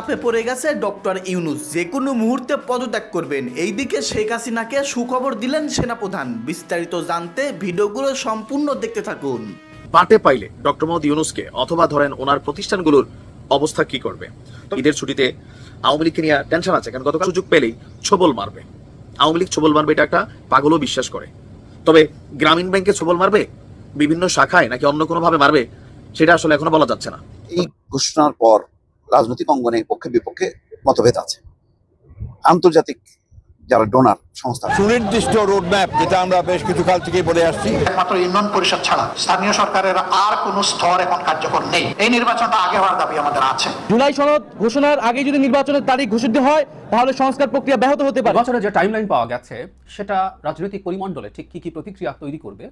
চাপে পড়ে গেছে ডক্টর ইউনুস। যে কোনো মুহূর্তে পদত্যাগ করবেন। এইদিকে শেখ হাসিনাকে সুখবর দিলেন সেনাপ্রধান। বিস্তারিত জানতে ভিডিওগুলো সম্পূর্ণ দেখতে থাকুন। বাটে পাইলে ডক্টর মোহাম্মদ ইউনুসকে অথবা ধরেন ওনার প্রতিষ্ঠানগুলোর অবস্থা কি করবে? ঈদের ছুটিতে আওয়ামী লীগকে নিয়ে টেনশন আছে কারণ গতকাল সুযোগ পেলেই ছবল মারবে। আওয়ামী লীগ ছবল মারবে এটা একটা পাগলও বিশ্বাস করে। তবে গ্রামীণ ব্যাংকে ছবল মারবে? বিভিন্ন শাখায় নাকি অন্য কোনো ভাবে মারবে? সেটা আসলে এখনও বলা যাচ্ছে না। এই ঘোষণার পর রাজনৈতিক অঙ্গনে পক্ষে বিপক্ষে মতভেদ আছে। আন্তর্জাতিক যারা ডোনার সংস্থা সুনির্দিষ্ট রোডম্যাপ যেটা আমরা বেশ কিছু কাল থেকেই বলে আসছি। একমাত্র ইউনিয়ন পরিষদ ছাড়া স্থানীয় সরকারের আর কোন স্তর এখন কার্যকর নেই। এই নির্বাচনটা আগে হওয়ার দাবি আমাদের আছে। জুলাই সনদ ঘোষণার আগে যদি নির্বাচনের তারিখ ঘোষিত হয় তাহলে সংস্কার প্রক্রিয়া ব্যাহত হতে পারে। নির্বাচনের যে টাইমলাইন পাওয়া গেছে সেটা রাজনৈতিক পরিমণ্ডলে ঠিক কি কি প্রতিক্রিয়া তৈরি করবে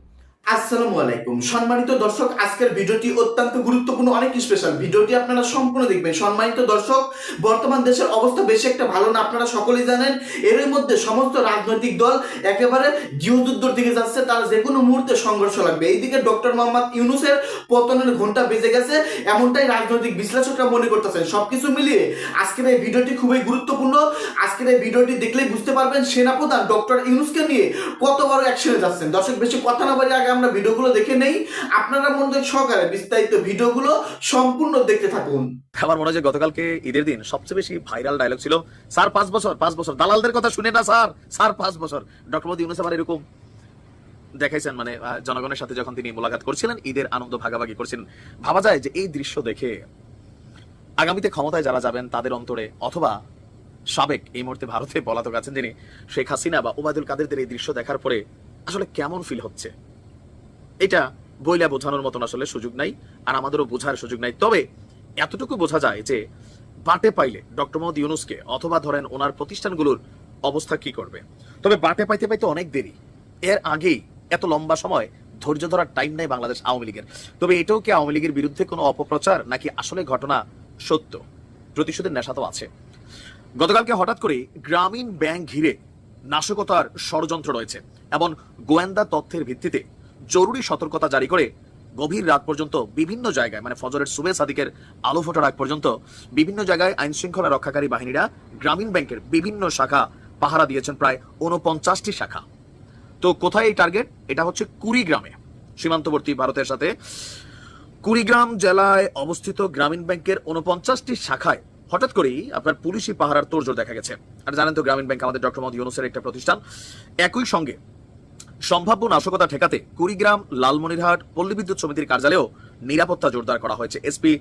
আসসালামু আলাইকুম। সম্মানিত দর্শক, আজকের ভিডিওটি অত্যন্ত গুরুত্বপূর্ণ, অনেক স্পেশাল ভিডিওটি আপনারা সম্পূর্ণ দেখবেন। সম্মানিত দর্শক, বর্তমান দেশের অবস্থা বেশি একটা ভালো না, আপনারা সকলেই জানেন। এর মধ্যে সমস্ত রাজনৈতিক দল একেবারে গৃহযুদ্ধর দিকে যাচ্ছে। তার যে কোনো মুহূর্তে সংঘর্ষ লাগবে। এইদিকে ডক্টর মোহাম্মদ ইউনুসের পতনের ঘণ্টা বেজে গেছে, এমনটাই রাজনৈতিক বিশ্লেষকরা মনে করতেছেন। সবকিছু মিলিয়ে আজকের এই ভিডিওটি খুবই গুরুত্বপূর্ণ। আজকের এই ভিডিওটি দেখলেই বুঝতে পারবেন, সেনাপ্রধান ডক্টর ইউনুসকে নিয়ে কত বড় অ্যাকশনে যাচ্ছেন। দর্শক, বেশি কথা না বলে আগে আমরা ভিডিওগুলো দেখে নেই, আপনারা মনোযোগ সহকারে বিস্তারিত ভিডিওগুলো সম্পূর্ণ দেখতে থাকুন। আমার মনে হয় গতকালকে ঈদের দিন সবচেয়ে বেশি ভাইরাল ডায়লগ ছিল, স্যার, পাঁচ বছর পাঁচ বছর। দালালদের কথা শুনে না, স্যার স্যার, পাঁচ বছর। ডক্টর মোদী, ইউনুস আবার এরকম দেখাইছেন মানে জনগণের সাথে যখন তিনি মোলাকাত করছিলেন, ঈদের আনন্দ ভাগাভাগি করছিলেন। ভাবা যায় যে এই দৃশ্য দেখে আগামীতে ক্ষমতায় যারা যাবেন, তাদের অন্তরে অথবা সাবেক এই মুহূর্তে ভারতে পলাতক আছেন যিনি, শেখ হাসিনা বা ওবায়দুল কাদেরদের এই দৃশ্য দেখার পরে আসলে কেমন ফিল হচ্ছে? এটা বইলা বোঝানোর মতন আসলে সুযোগ নাই, আর আমাদেরও বোঝার সুযোগ নাই। তবে এতটুকু বোঝা যায় যে বাটে পাইলে ডক্টর মোহাম্মদ ইউনুসকে অথবা ধরেন ওনার প্রতিষ্ঠানগুলোর অবস্থা কি করবে? তবে বাটে পাইতে পাইতে অনেক দেরি। এর আগেই এত লম্বা সময় ধৈর্য ধরার টাইম নাই বাংলাদেশ আওয়ামী লীগের। তবে এটাও কি আওয়ামী লীগের বিরুদ্ধে কোনো অপপ্রচার, নাকি আসলে ঘটনা সত্য? প্রতিশোধের নেশা তো আছে। গতকালকে হঠাৎ করে গ্রামীণ ব্যাংক ঘিরে নাশকতার ষড়যন্ত্র রয়েছে, এবং গোয়েন্দা তথ্যের ভিত্তিতে জরুরি সতর্কতা জারি করে গভীর রাত পর্যন্ত বিভিন্ন জায়গায় মানে ফজরের সুবে সাদিকের আলো ফোটার আগ পর্যন্ত বিভিন্ন জায়গায় আইন শৃঙ্খলা রক্ষাকারী বাহিনীরা গ্রামীণ ব্যাংকের বিভিন্ন শাখা পাহারা দিয়েছেন প্রায় উনপঞ্চাশটি শাখা। তো কোথায় এই টার্গেট? এটা হচ্ছে কুড়িগ্রামে। সীমান্তবর্তী ভারতের সাথে কুড়িগ্রাম জেলায় অবস্থিত গ্রামীণ ব্যাংকের উনপঞ্চাশটি শাখায় হঠাৎ করেই আপনার পুলিশি পাহারার তোড়জোড় দেখা গেছে। আর জানেন তো গ্রামীণ ব্যাংক আমাদের ডক্টর মোহাম্মদ ইউনুসের একটা প্রতিষ্ঠান। একই সঙ্গে সম্ভাব্য নাশকতা ঠেকাতে কুড়িগ্রাম, লালমনিরহাট, পল্লী বিদ্যুৎ সমিতির কার্যালয়েও নিরাপত্তা জোরদার করা হয়েছে। এসপি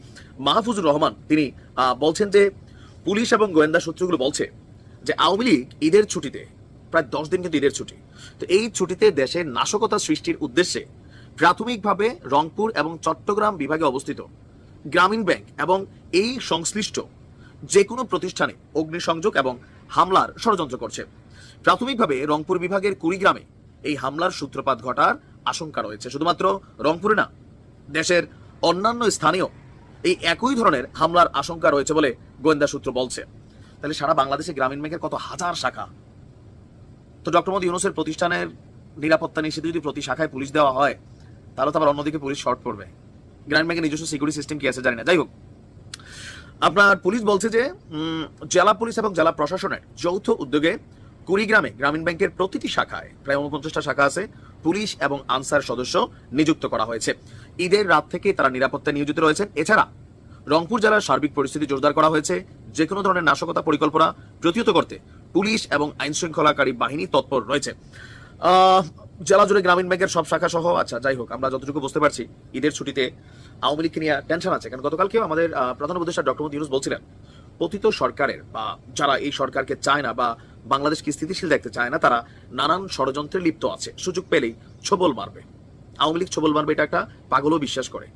মাহফুজুর রহমান, তিনি বলছেন যে পুলিশ এবং গোয়েন্দা সূত্রগুলো বলছে যে আওয়ামী লীগ ঈদের ছুটিতে, প্রায় দশ দিন কিন্তু ঈদের ছুটি, তো এই ছুটিতে দেশে নাশকতা সৃষ্টির উদ্দেশ্যে প্রাথমিকভাবে রংপুর এবং চট্টগ্রাম বিভাগে অবস্থিত গ্রামীণ ব্যাংক এবং এই সংশ্লিষ্ট যে কোনো প্রতিষ্ঠানে অগ্নিসংযোগ এবং হামলার ষড়যন্ত্র করছে। প্রাথমিকভাবে রংপুর বিভাগের কুড়িগ্রামে এই হামলার সূত্রপাত ঘটার আশঙ্কা রয়েছে। শুধুমাত্র রংপুরে না, দেশের অন্যান্য স্থানেও এই একই ধরনের হামলার আশঙ্কা রয়েছে বলে গোয়েন্দা সূত্র বলছে। তাহলে সারা বাংলাদেশে গ্রামীণ ব্যাংকের কত হাজার শাখা? তো ডক্টর মোদী ইউনুসের প্রতিষ্ঠানের নিরাপত্তা নিষেধে যদি প্রতি শাখায় পুলিশ দেওয়া হয়, তাহলে তো আবার অন্যদিকে পুলিশ শর্ট পড়বে। গ্রামীণ ব্যাংকের নিজস্ব সিকিউরিটি সিস্টেম কি আছে জানি না। যাই হোক, আপনার পুলিশ বলছে যে জেলা পুলিশ এবং জেলা প্রশাসনের যৌথ উদ্যোগে কুড়িগ্রামে গ্রামীণ ব্যাংকের প্রতিটি শাখায় প্রায় উনপঞ্চাশটা শাখা আছে, পুলিশ এবং আনসার সদস্য নিযুক্ত করা হয়েছে। ঈদের রাত থেকে তারা নিরাপত্তা নিয়োজিত রয়েছেন। এছাড়া রংপুর জেলার সার্বিক পরিস্থিতি জোরদার করা হয়েছে। যে কোনো ধরনের নাশকতা পরিকল্পনা প্রতিহত করতে পুলিশ এবং আইন শৃঙ্খলাকারী বাহিনী তৎপর রয়েছে। জেলা জুড়ে গ্রামীণ ব্যাংকের সব শাখা সহ আচ্ছা যাই হোক, আমরা যতটুকু বুঝতে পারছি, ঈদের ছুটিতে আওয়ামী লীগকে নিয়ে টেনশন আছে, কারণ গতকালকেও আমাদের প্রধান উপদেষ্টা ডক্টর মোদী ইউনুস বলছিলেন, পতিত সরকারের বা যারা এই সরকারকে চায় না বা বাংলাদেশকে স্থিতিশীল দেখতে চায় না, তারা নানান ষড়যন্ত্রে লিপ্ত আছে। সুযোগ পেলেই ছবল মারবে। আওয়ামী লীগ ছবল মারবে এটা একটা পাগলও বিশ্বাস করে।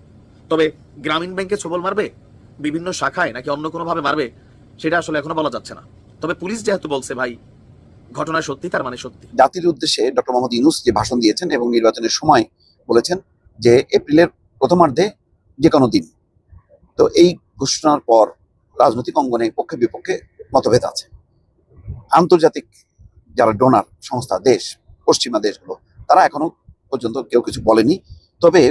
তবে গ্রামীণ ব্যাংকে ছবল মারবে? বিভিন্ন শাখায় নাকি অন্য কোনো ভাবে মারবে? সেটা আসলে এখনও বলা যাচ্ছে না। তবে পুলিশ যেহেতু বলছে, ভাই, ঘটনা সত্যি, তার মানে সত্যি। জাতির উদ্দেশ্যে ডক্টর মোহাম্মদ ইউনুস যে ভাষণ দিয়েছেন এবং নির্বাচনের সময় বলেছেন যে এপ্রিলের প্রথমার্ধে যে কোনো দিন। তো এই ঘোষণার পর রাজনৈতিক অঙ্গনে পক্ষে বিপক্ষে মতভেদ আছে। আন্তর্জাতিক যারা ডোনার সংস্থা, দেশ, পশ্চিমা দেশগুলো, তারা এখনও পর্যন্ত কেউ কিছু বলেনি। তবে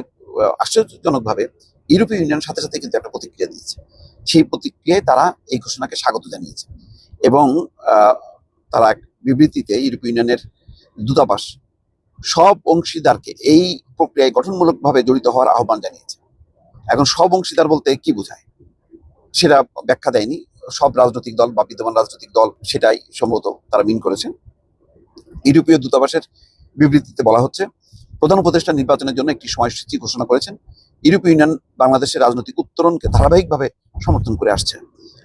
আশ্চর্যজনকভাবে ইউরোপীয় ইউনিয়ন সাথে সাথে কিন্তু একটা প্রতিক্রিয়া দিয়েছে। সেই প্রতিক্রিয়ায় তারা এই ঘোষণাকে স্বাগত জানিয়েছে। এবং তারা এক বিবৃতিতে ইউরোপীয় ইউনিয়নের দূতাবাস সব অংশীদারকে এই প্রক্রিয়ায় গঠনমূলকভাবে জড়িত হওয়ার আহ্বান জানিয়েছে। এখন সব অংশীদার বলতে কি বোঝায়? সেটা ব্যাখ্যা দেয়নি। সব রাজনৈতিক দল বা বিদ্যমান রাজনৈতিক দল সেটাই সম্ভবত তারা মিন করেছেন ইউরোপীয় দূতাবাসের বিবৃতিতে বলা হচ্ছে, প্রধান উপদেষ্টা নির্বাচনের জন্য একটি সময়সূচি ঘোষণা করেছেন। ইউরোপীয় ইউনিয়ন বাংলাদেশের রাজনৈতিক উত্তরণকে ধারাবাহিকভাবে সমর্থন করে আসছে।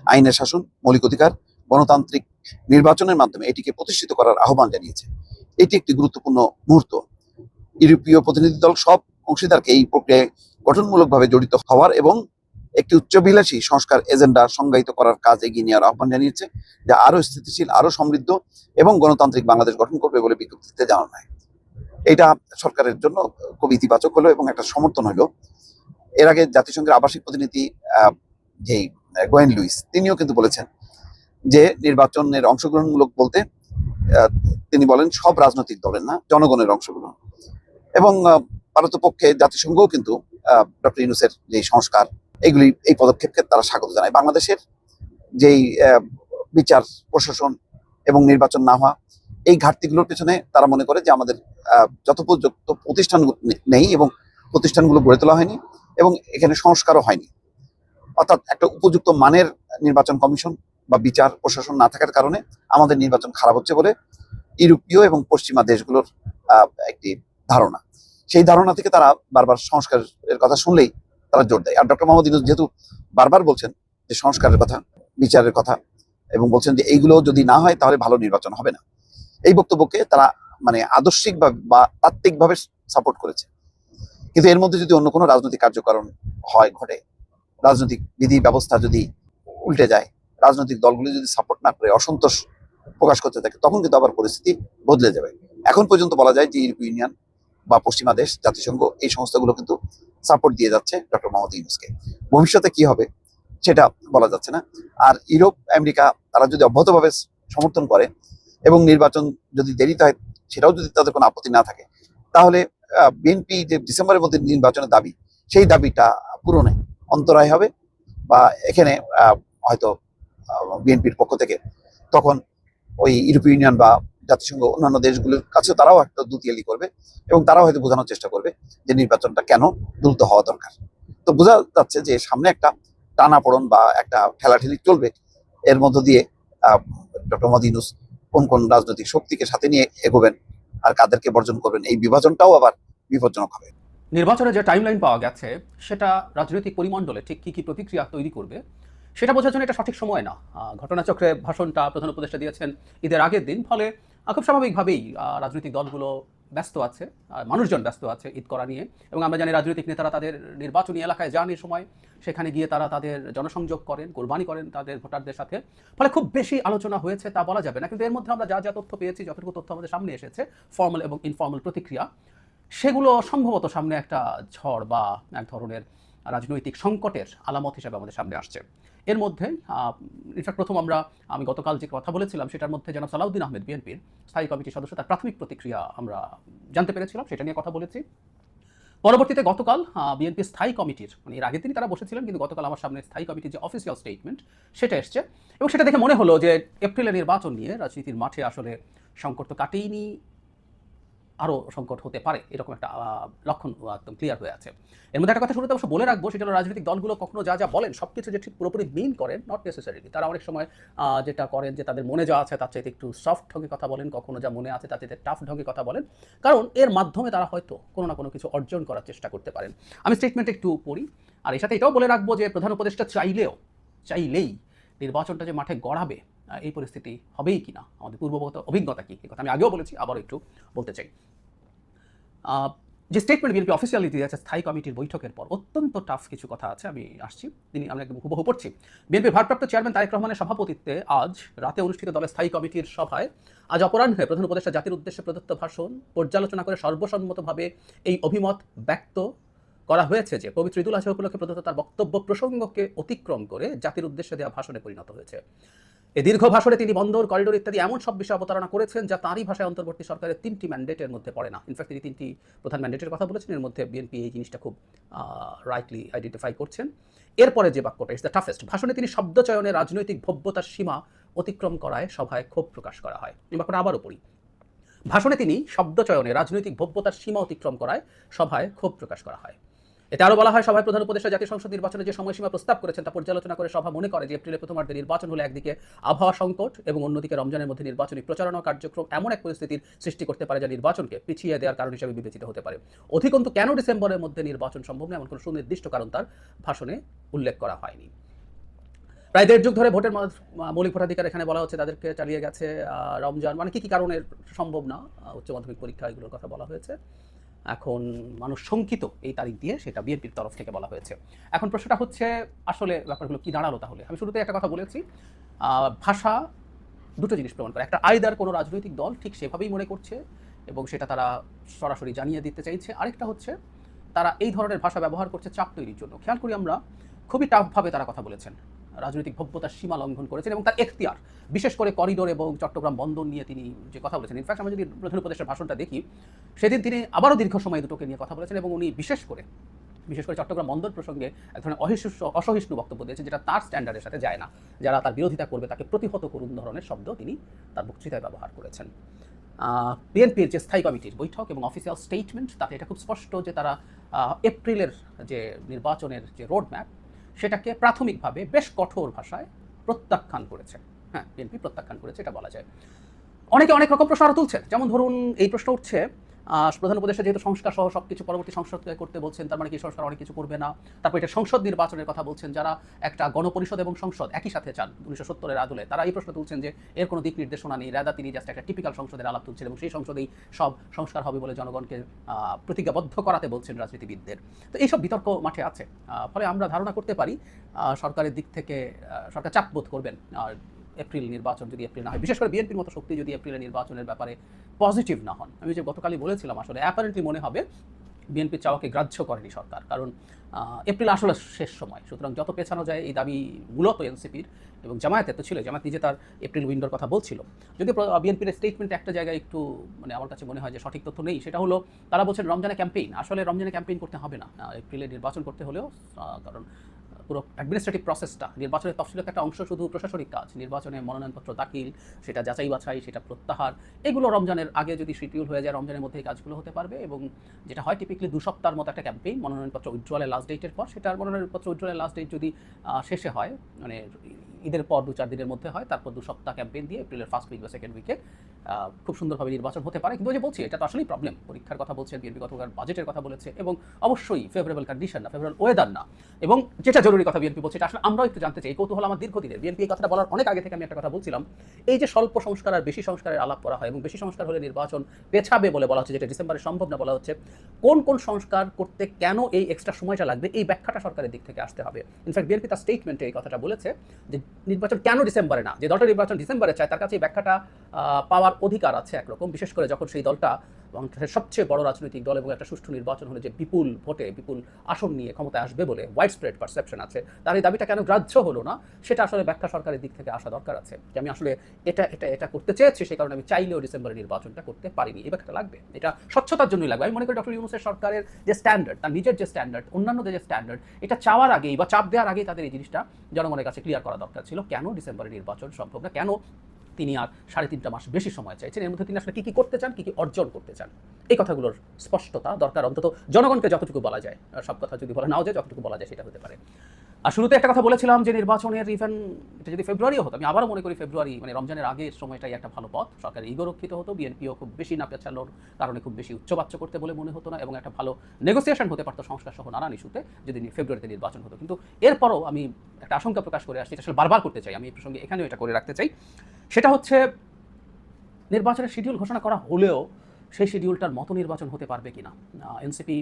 আইনের শাসন, মৌলিক অধিকার, গণতান্ত্রিক নির্বাচনের মাধ্যমে এটিকে প্রতিষ্ঠিত করার আহ্বান জানিয়েছে। এটি একটি গুরুত্বপূর্ণ মুহূর্ত। ইউরোপীয় প্রতিনিধি দল সব অংশীদারকে এই প্রক্রিয়ায় গঠনমূলকভাবে জড়িত হওয়ার এবং একটি উচ্চবিলাসী সংস্কার এজেন্ডা সংজ্ঞায়িত করার কাজ এগিয়ে নেওয়ার আহ্বান জানিয়েছে, যা আরও স্থিতিশীল আরও সমৃদ্ধ এবং গণতান্ত্রিক বাংলাদেশ গঠন করবে বলে বিজ্ঞপ্তিতে জানানো হয়। এটা সরকারের জন্য খুব ইতিবাচক হলো এবং একটা সমর্থন হলো। এর আগে জাতিসংঘের আবাসিক প্রতিনিধি যেই গোয়েন লুইস, তিনিও কিন্তু বলেছেন যে নির্বাচনের অংশগ্রহণমূলক বলতে তিনি বলেন সব রাজনৈতিক দলের না, জনগণের অংশগ্রহণ। এবং ভারতপক্ষে জাতিসংঘও কিন্তু ডক্টর ইউনুসের যে সংস্কার এগুলি, এই পদক্ষেপকে তারা স্বাগত জানায়। বাংলাদেশের যেই বিচার, প্রশাসন এবং নির্বাচন না হওয়া, এই ঘাটতিগুলোর পেছনে তারা মনে করে যে আমাদের যথোপযুক্ত প্রতিষ্ঠান নেই এবং প্রতিষ্ঠানগুলো গড়ে তোলা হয়নি এবং এখানে সংস্কারও হয়নি। অর্থাৎ একটা উপযুক্ত মানের নির্বাচন কমিশন বা বিচার, প্রশাসন না থাকার কারণে আমাদের নির্বাচন খারাপ হচ্ছে বলে ইউরোপীয় এবং পশ্চিমা দেশগুলোর একটি ধারণা। সেই ধারণা থেকে তারা বারবার সংস্কারের কথা শুনলেই তারা জোর দেয়। আর ডক্টর মোহাম্মদ ইউনুস যেহেতু বারবার বলছেন যে সংস্কারের কথা, বিচারের কথা, এবং বলছেন যে এইগুলো যদি না হয় তাহলে ভালো নির্বাচন হবে না। এই বক্তব্যকে তারা মানে আদর্শিক বা তাত্ত্বিকভাবে সাপোর্ট করেছে। কিন্তু এর মধ্যে যদি অন্য কোনো রাজনৈতিক কার্যকরণ হয়, ঘটে, রাজনৈতিক বিধি ব্যবস্থা যদি উল্টে যায়, রাজনৈতিক দলগুলি যদি সাপোর্ট না করে, অসন্তোষ প্রকাশ করতে থাকে, তখন কিন্তু আবার পরিস্থিতি বদলে যাবে। এখন পর্যন্ত বলা যায় যে ইউরোপীয় ইউনিয়ন বা পশ্চিমা দেশ, জাতিসংঘ, এই সংস্থাগুলো কিন্তু সাপোর্ট দিয়ে যাচ্ছে ডক্টর মোহাম্মদ ইউনুসকে। ভবিষ্যতে কি হবে সেটা বলা যাচ্ছে না। আর ইউরোপ, আমেরিকা, তারা যদি অব্যাহতভাবে সমর্থন করে এবং নির্বাচন যদি দেরিতে হয়, সেটাও যদি তাদের কোনো আপত্তি না থাকে, তাহলে বিএনপি যে ডিসেম্বরের মধ্যে নির্বাচনের দাবি, সেই দাবিটা পূরণে অন্তরায় হবে বা এখানে হয়তো বিএনপির পক্ষ থেকে তখন ওই ইউরোপীয় ইউনিয়ন বা জাতিসংঘ অন্যান্য দেশগুলোর কাছে তারাও একটা দুতিয়ালি করবে এবং তারাও হয়তো বোঝানোর চেষ্টা করবে যে নির্বাচনটা কেন দ্রুত হওয়া দরকার। তো বোঝা যাচ্ছে যে সামনে একটা টানাপোড়ন বা একটা ঠেলাঠেলি চলবে। এর মধ্য দিয়ে ডক্টর ইউনুস কোন কোন রাজনৈতিক শক্তিকে সাথে নিয়ে এগোবেন আর কাদেরকে বর্জন করবেন, এই বিভাজনটাও আবার বিপজ্জনক হবে। নির্বাচনে যে টাইমলাইন পাওয়া গেছে, সেটা রাজনৈতিক পরিমণ্ডলে ঠিক কী কী প্রতিক্রিয়া তৈরি করবে, সেটা বোঝার জন্য এটা সঠিক সময় না। ঘটনাচক্রে ভাষণটা প্রধান উপদেষ্টা দিয়েছেন ঈদের আগের দিন, ফলে খুব স্বাভাবিকভাবেই রাজনৈতিক দলগুলো ব্যস্ত আছে মানুষজন ব্যস্ত আছে ঈদ করা নিয়ে। এবং আমরা জানি রাজনৈতিক নেতারা তাদের নির্বাচনী এলাকায় যান এই সময়, সেখানে গিয়ে তারা তাদের জনসংযোগ করেন, কোরবানি করেন তাদের ভোটারদের সাথে। ফলে খুব বেশি আলোচনা হয়েছে তা বলা যাবে না, কিন্তু এর মধ্যে আমরা যা যা তথ্য পেয়েছি, যতটুকু তথ্য আমাদের সামনে এসেছে, ফর্মাল এবং ইনফর্মাল প্রতিক্রিয়া, সেগুলো সম্ভবত সামনে একটা ঝড় বা এক ধরনের রাজনৈতিক সংকটের আলামত হিসেবে আমাদের সামনে আসছে। এর মধ্যে ইনফ্যাক্ট প্রথম আমরা, আমি গতকাল যে কথা বলেছিলাম, সেটার মধ্যে জনাব সালাউদ্দিন আহমেদ বিএনপির স্থায়ী কমিটির সদস্য, তার প্রাথমিক প্রতিক্রিয়া আমরা জানতে পেরেছিলাম, সেটা নিয়ে কথা বলেছি। পরবর্তীতে গতকাল বিএনপি স্থায়ী কমিটির মানে এর আগের দিনই তারা বসেছিলেন, কিন্তু গতকাল আমার সামনে স্থায়ী কমিটির যে অফিসিয়াল স্টেটমেন্ট সেটা এসছে। এবং সেটা দেখে মনে হলো যে এপ্রিলের নির্বাচন নিয়ে রাজনীতির মাঠে আসলে সংকট তো কাটেইনি আরও সংকট হতে পারে, এরকম একটা লক্ষণ একদম ক্লিয়ার হয়ে আছে। এর মধ্যে একটা কথা শুরুতে অবশ্য বলে রাখব, সেটা হলো রাজনৈতিক দলগুলো কখনো যা যা বলেন সব কিছু যে ঠিক পুরোপুরি মিন করেন নট নেসেসারিলি তারা অনেক সময় যেটা করেন যে তাদের মনে যা আছে তার চাইতে একটু সফট ঢঙ্গে কথা বলেন, কখনো যা মনে আছে তার চাইতে টাফ ঢঙ্গে কথা বলেন। কারণ এর মাধ্যমে তারা হয়তো কোনো না কোনো কিছু অর্জন করার চেষ্টা করতে পারেন। আমি স্টেটমেন্ট একটু পড়ি, আর এর সাথে এটাও বলে রাখব যে প্রধান উপদেষ্টা চাইলেও, চাইলেই নির্বাচনটা যে মাঠে গড়াবে এই পরিস্থিতি হবেই কিনা? আমাদের পূর্বগত অভিজ্ঞতা কি? কথা আমি আগেও বলেছি, আবারও একটু বলতে চাই। যে স্টেটমেন্ট বিএনপি অফিসিয়ালি দিয়েছে স্থায়ী কমিটির বৈঠকের পর, অত্যন্ত টাফ কিছু কথা আছে, আমি আসছি। তিনি আমরা একদম হুবহু পড়ছি। বিএনপির ভারপ্রাপ্ত চেয়ারম্যান তারেক রহমানের সভাপতিত্বে আজ রাতে অনুষ্ঠিত দলের স্থায়ী কমিটির সভায়, আজ অপরাহ্নে প্রধান উপদেষ্টা জাতির উদ্দেশ্যে প্রদত্ত ভাষণ, পর্যালোচনা করে সর্বসম্মতভাবে এই অভিমত ব্যক্ত করা হয়েছে যে পবিত্র ঈদুল আজহা উপলক্ষে প্রদত্ত তার বক্তব্য প্রসঙ্গকে অতিক্রম করে জাতির উদ্দেশ্যে দেওয়া ভাষণে পরিণত হয়েছে। এই দীর্ঘ ভাষণে তিনি বন্দর, করিডোর ইত্যাদি এমন সব বিষয়ে অবতারণা করেছেন যা তাঁরই ভাষায় অন্তর্বর্তী সরকারের তিনটি ম্যান্ডেটের মধ্যে পড়ে না। ইনফ্যাক্ট তিনি তিনটি প্রধান ম্যান্ডেটের কথা বলেছেন। এর মধ্যে বিএনপি এই জিনিসটা খুব রাইটলি আইডেন্টিফাই করছেন। এরপরে যে বাক্যটা ইস দ্য টাফেস্ট ভাষণে তিনি শব্দ চয়নে রাজনৈতিক ভব্যতার সীমা অতিক্রম করায় সভায় ক্ষোভ প্রকাশ করা হয়। এই বাক্যটা আবারও পড়ি। ভাষণে তিনি শব্দ চয়নে রাজনৈতিক ভব্যতার সীমা অতিক্রম করায় সভায় ক্ষোভ প্রকাশ করা হয়। এতে আরও বলা হয়, সভায় প্রধান উপদেষ্টা জাতীয় সংসদ নির্বাচনে যে সময়সীমা প্রস্তাব করেছেন তা পর্যালোচনা করে সভা মনে করে যে এপ্রিলের প্রথমার্ধে নির্বাচন হলে একদিকে আবহাওয়া সংকট এবং অন্যদিকে রমজানের মধ্যে নির্বাচনী প্রচারণা কার্যক্রম এমন এক পরিস্থিতির সৃষ্টি করতে পারে যা নির্বাচনকে পিছিয়ে দেওয়ার কারণ হিসেবে বিবেচিত হতে পারে। অধিকন্তু, কেন ডিসেম্বরের মধ্যে নির্বাচন সম্ভব না এমন কোনো সুনির্দিষ্ট কারণ তার ভাষণে উল্লেখ করা হয়নি। প্রায় দেড় যুগ ধরে ভোটের মৌলিক ভোটাধিকার এখানে বলা হচ্ছে তাদেরকে চালিয়ে গেছে রমজান। মানে কি কি কারণে সম্ভব না? উচ্চ মাধ্যমিক পরীক্ষা এগুলোর কথা বলা হয়েছে। এখন মানুষ শঙ্কিত এই তারিখ দিয়ে, সেটা বিএনপির তরফ থেকে বলা হয়েছে। এখন প্রশ্নটা হচ্ছে, আসলে ব্যাপারগুলো কি দাঁড়াল তাহলে? আমি শুরুতে একটা কথা বলেছি ভাষা দুটো জিনিস প্রমাণ করে। একটা আয়দার কোনো রাজনৈতিক দল ঠিক সেভাবেই মনে করছে এবং সেটা তারা সরাসরি জানিয়ে দিতে চাইছে। আরেকটা হচ্ছে, তারা এই ধরনের ভাষা ব্যবহার করছে চাপ তৈরির জন্য। খেয়াল করি আমরা, খুবই টাফভাবে তারা কথা বলেছেন। রাজনৈতিক ভব্যতার সীমা লঙ্ঘন করেছেন এবং তার এখতিয়ার, বিশেষ করে করিডোর এবং চট্টগ্রাম বন্দর নিয়ে তিনি যে কথা বলেছেন। ইনফ্যাক্ট আমরা যদি প্রধান উপদেশের ভাষণটা দেখি, সেদিন তিনি আবারও দীর্ঘ সময় দুটোকে নিয়ে কথা বলেছেন এবং উনি বিশেষ করে বিশেষ করে চট্টগ্রাম বন্দর প্রসঙ্গে এক ধরনের অহিষ্ণু অসহিষ্ণু বক্তব্য দিয়েছেন যেটা তার স্ট্যান্ডার্ডের সাথে যায় না। যারা তার বিরোধিতা করবে তাকে প্রতিহত করুন ধরনের শব্দ তিনি তার বক্তৃতায় ব্যবহার করেছেন। বিএনপির যে স্থায়ী কমিটির বৈঠক এবং অফিসিয়াল স্টেটমেন্ট তাতে এটা খুব স্পষ্ট যে তারা এপ্রিলের যে নির্বাচনের যে রোড ম্যাপ সেটাকে প্রাথমিকভাবে বেশ কঠোর ভাষায় প্রত্যাখ্যান করেছে। হ্যাঁ বিএনপি প্রত্যাখ্যান করেছে, এটা বলা যায়। অনেকে অনেক রকম প্রশ্ন আরও তুলছেন। যেমন ধরুন, এই প্রশ্ন উঠছে প্রধান উপদেষ্টা যেহেতু সংস্কার সহ সব কিছু পরবর্তী সংসদকে করতে বলছেন, তার মানে কি সরকার অনেক কিছু করবে না। তারপর এটা সংসদ নির্বাচনের কথা বলছেন, যারা একটা গণপরিষদ এবং সংসদ একই সাথে চান, উনিশশো সত্তরের আদলে, তারা এই প্রশ্ন তুলছেন যে এর কোনো দিক নির্দেশনা নেই। রাদা তিনি জাস্ট একটা টিপিক্যাল সংসদের আলাপ তুলছেন এবং সেই সংসদেই সব সংস্কার হবে বলে জনগণকে প্রতিজ্ঞাবদ্ধ করাতে বলছেন রাজনীতিবিদদের। তো এইসব বিতর্ক মাঠে আছে। ফলে আমরা ধারণা করতে পারি সরকারের দিক থেকে সরকার চাপ বোধ করবেন। আর এপ্রিল নির্বাচন যদি এপ্রিল না হয়, বিশেষ করে বিএনপির মতো শক্তি যদি এপ্রিলের নির্বাচনের ব্যাপারে পজিটিভ না হন। আমি যে গতকালই বলেছিলাম, আসলে অ্যাপারেন্টলি মনে হবে বিএনপির চাওয়াকে গ্রাহ্য করেনি সরকার। কারণ এপ্রিল আসলে শেষ সময়। সুতরাং যত পেছানো যায়, এই দাবি মূলত এনসিপির এবং জামায়াতে তো ছিল, জামায়াত নিজে তার এপ্রিল উইন্ডোর কথা বলছিল। যদি বিএনপির স্টেটমেন্ট একটা জায়গায় একটু মানে আমার কাছে মনে হয় যে সঠিক তথ্য নেই, সেটা হলো, তারা বলছেন রমজানে ক্যাম্পেইন আসলে রমজানে ক্যাম্পেইন করতে হবে না। এপ্রিলে নির্বাচন করতে হলেও কারণ পুরো অ্যাডমিনিস্ট্রেটিভ প্রসেসটা নির্বাচনের তফসিলের একটা অংশ শুধু প্রশাসনিক কাজ, নির্বাচনে মনোনয়নপত্র দাখিল, সেটা যাচাই বাছাই, সেটা প্রত্যাহার, এগুলো রমজানের আগে যদি শিডিউল হয়ে যায়, রমজানের মধ্যে এই কাজগুলো হতে পারবে এবং যেটা হয় টিপিক্যালি দু সপ্তাহের মতো একটা ক্যাম্পেইন মনোনয়নপত্র উজ্জ্বলের লাস্ট ডেটের পর, সেটার মনোনয়নপত্র উজ্জ্বলের লাস্ট ডেট যদি শেষে হয় মানে ঈদের পর দু চার দিনের মধ্যে হয়, তারপর দু সপ্তাহ ক্যাম্পেইন দিয়ে এপ্রিলের ফার্স্ট উইক বা সেকেন্ড উইকে খুব সুন্দরভাবে নির্বাচন হতে পারে। কিন্তু যে বলছি, এটা তো আসলেই প্রবলেম পরীক্ষার কথা বলছে, বিএনপি গতকাল বাজেটের কথা বলেছে এবং অবশ্যই ফেভারেবল কন্ডিশন না ফেভারেবল ওয়েদার না। এবং যেটা জরুরি কথা বিএনপি বলছে, এটা আসলে আমরাও একটু জানতে চাই। কৌতূহল আমার দীর্ঘদিনের। বিএনপি এই কথাটা বলার অনেক আগে থেকে আমি একটা কথা বলছিলাম। এই যে স্বল্প সংস্কার আর বেশি সংস্কারের আলাপ করা হয় এবং বেশি সংস্কার হলে নির্বাচন পেছাবে বলে বলা হচ্ছে, যেটা ডিসেম্বরে সম্ভব না বলা হচ্ছে, কোন কোন সংস্কার করতে কেন এই এক্সট্রা সময়টা লাগবে, এই ব্যাখ্যাটা সরকারের দিক থেকে আসতে হবে। ইনফ্যাক্ট বিএনপি তার স্টেটমেন্টে এই কথাটা বলেছে যে, নির্বাচন কেন ডিসেম্বরে না? যে দলটা নির্বাচন ডিসেম্বরে চায়, তার কাছে এই ব্যাখ্যাটা পাওয়ার অধিকার আছে একরকম, বিশেষ করে যখন সেই দলটা বাংলাদেশের সবচেয়ে বড় রাজনৈতিক দল এবং একটা সুষ্ঠু নির্বাচন হলে যে বিপুল ভোটে বিপুল আসন নিয়ে ক্ষমতায় আসবে বলে ওয়াইড স্প্রেড পারসেপশন আছে, তার এই দাবিটা কেন গ্রাহ্য হলো না, সেটা আসলে ব্যাখ্যা সরকারের দিক থেকে আসা দরকার আছে যে আমি আসলে এটা এটা এটা করতে চেয়েছি, সেই কারণে আমি চাইলেও ডিসেম্বরে নির্বাচনটা করতে পারিনি, এই ব্যাখ্যাটা লাগবে। এটা স্বচ্ছতার জন্যই লাগবে। আমি মনে করি ডক্টর ইউনুসের সরকারের যে স্ট্যান্ডার্ড তার নিজের যে স্ট্যান্ডার্ড অন্যান্যদের যে স্ট্যান্ডার্ড এটা চাওয়ার আগেই বা চাপ দেওয়ার আগেই তাদের এই জিনিসটা জনগণের কাছে ক্লিয়ার করা দরকার ছিল, কেন ডিসেম্বরে নির্বাচন সম্ভব না, কেন তিনি আর সাড়ে তিনটা মাস বেশি সময় চাইছেন। এর মধ্যে তিনি আসলে কী কী করতে চান, কী কী অর্জন করতে চান? এই কথাগুলোর স্পষ্টতা দরকার। অন্তত জনগণকে যতটুকু বলা যায় সব কথা যদি বলা নাও যায়, যতটুকু বলা যায় সেটা হতে পারে। আর শুরুতে একটা কথা বলেছিলাম যে নির্বাচনের ইভেন এটা যদি ফেব্রুয়ারিও হতো, আমি আবারও মনে করি ফেব্রুয়ারি মানে রমজানের আগের সময়টাই একটা ভালো পথ। সরকারের ইগো রক্ষিত হতো, বিএনপিও খুব বেশি না পেছানোর কারণে খুব বেশি উচ্চবাচ্য করতে বলে মনে হতো না এবং একটা ভালো নেগোসিয়েশন হতে পারতো সংস্কার সহ নানান ইস্যুতে যদি ফেব্রুয়ারিতে নির্বাচন হতো। কিন্তু এরপরও আমি একটা আশঙ্কা প্রকাশ করে আসছি আসলে বারবার করতে চাই। আমি এই প্রসঙ্গে এখানেও এটা করে রাখতে চাই। সেটা হচ্ছে নির্বাচনের শিডিউল ঘোষণা করা হলেও সেই শিডিউলটার মতো নির্বাচন হতে পারবে কিনা। এনসিপি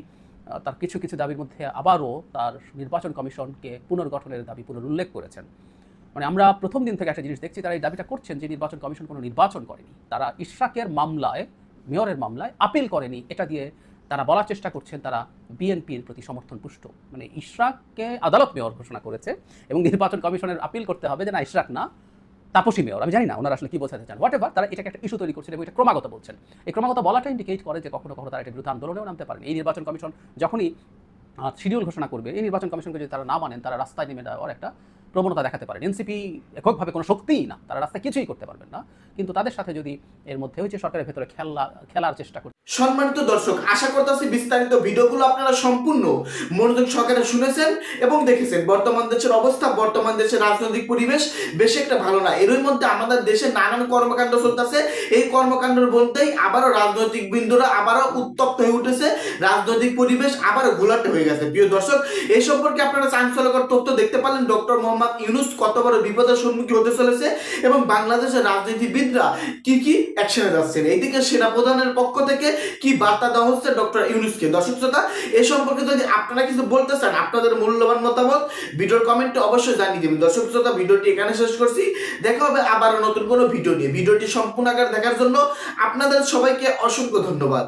তার কিছু কিছু দাবির মধ্যে আবারও তার নির্বাচন কমিশনকে পুনর্গঠনের দাবি পুনরুল্লেখ করেছেন। মানে আমরা প্রথম দিন থেকে একটা জিনিস দেখছি, তারা এই দাবিটা করছেন যে নির্বাচন কমিশন কোনো নির্বাচন করেনি। তারা ইশরাকের মামলায়, মেয়রের মামলায় আপিল করেনি। এটা দিয়ে তারা বলার চেষ্টা করছেন, তারা বিএনপির প্রতি সমর্থন পুষ্ট মানে ইশরাককে আদালত মেয়র ঘোষণা করেছে এবং নির্বাচন কমিশনের আপিল করতে হবে যে না, ইশরাক না তাপসী মেয়র, আমি জানি না ওনারা আসলে কি বোঝাতে চান। হোয়াট এভার তারা এটাকে একটা ইস্যু তৈরি করছেন এবং এটা ক্রমাগত বলছেন। এই ক্রমাগত বলাটা ইন্ডিকেট করে যে কখনো কখনো তারা এটা বিরুদ্ধে আন্দোলনেও নামতে পারেন। এই নির্বাচন কমিশন যখনই শিডিউল ঘোষণা করবে, এই নির্বাচন কমিশনকে যদি তারা না মানেন, তারা রাস্তায় নেমে দেওয়ার একটা প্রবণতা দেখাতে পারেন। এনসিপি এককভাবে কোনো শক্তিই না। তারা রাস্তায় কিছুই করতে পারবেন না। কিন্তু তাদের সাথে যদি এর মধ্যে হচ্ছে সরকারের ভেতরে খেলা, খেলার চেষ্টা করছে সম্মানিত দর্শক, আশা করতেছি বিস্তারিত ভিডিওগুলো আপনারা সম্পূর্ণ মনোযোগ সহকারে শুনেছেন এবং দেখেছেন। বর্তমান দেশের অবস্থা, বর্তমান দেশের রাজনৈতিক পরিবেশ বেশি একটা ভালো না। এরই মধ্যে আমাদের দেশে নানান কর্মকাণ্ড চলতেছে। এই কর্মকাণ্ডের বলতেই আবারও রাজনৈতিক বিন্দুরা আবারও উত্তপ্ত হয়ে উঠেছে। রাজনৈতিক পরিবেশ আবার ঘোলাটে হয়ে গেছে। প্রিয় দর্শক এই সম্পর্কে আপনারা চাঞ্চল্যকর তথ্য দেখতে পারলেন। ডক্টর মোহাম্মদ ইউনুস কত বড় বিপদের সম্মুখীন হতে চলেছে এবং বাংলাদেশের রাজনীতিবিদরা কি কি অ্যাকশনে যাচ্ছেন? এইদিকে সেনাপ্রধানের পক্ষ থেকে কি বার্তা দেওয়া হচ্ছে ডক্টর ইউনুসকে? দর্শক শ্রোতা, এ সম্পর্কে যদি আপনারা কিছু বলতে চান, আপনাদের মূল্যবান মতামত ভিডিওর কমেন্টে অবশ্যই জানিয়ে দেবেন। দর্শক শ্রোতা, ভিডিওটি এখানে শেষ করছি। দেখা হবে আবারও নতুন কোনো ভিডিও নিয়ে। ভিডিওটি সম্পূর্ণ আকার দেখার জন্য আপনাদের সবাইকে অসংখ্য ধন্যবাদ।